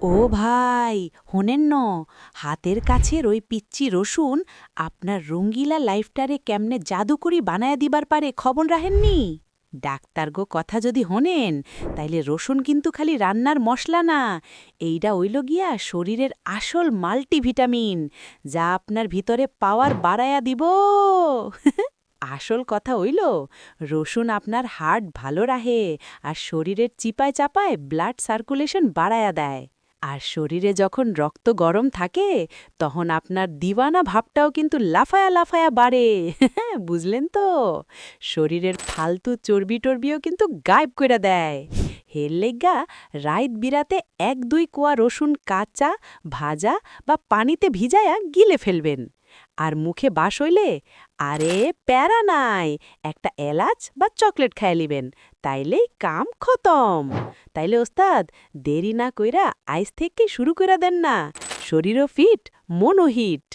ও ভাই, হোনেন ন, হাতের কাছের ওই পিচ্চি রসুন আপনার রঙ্গিলা লাইফটারে কেমনে জাদু করি বানায়া দিবার পারে খবর রাহেননি ডাক্তার গো কথা যদি হোনেন, তাইলে রসুন কিন্তু খালি রান্নার মশলা না এইটা ওইল গিয়া শরীরের আসল মাল্টিভিটামিন, যা আপনার ভিতরে পাওয়ার বাড়ায়া দিব। আসল কথা হইল, রসুন আপনার হার্ট ভালো রাহে আর শরীরের চিপায় চাপায় ব্লাড সার্কুলেশন বাড়ায়া দেয়। আর শরীরে যখন রক্ত গরম থাকে, তখন আপনার দিওয়ানা ভাবটাও কিন্তু লাফায়া লাফায়া বাড়ে। বুঝলেন তো? শরীরের ফালতু চর্বি টর্বিও কিন্তু গায়েব করে দেয়। হের লেগা রাইত বিরাতে এক দুই কোয়া রসুন কাঁচা, ভাজা বা পানিতে ভিজায়া গিলে ফেলবেন। আর মুখে বাস হইলে, আরে প্যারা নাই, একটা এলাচ বা চকলেট খায় লিবেন, তাইলেই কাম খতম। তাইলে ওস্তাদ, দেরি না কইরা আইস থেকে শুরু কইরা দেন না, শরীরও ফিট, মনও হিট।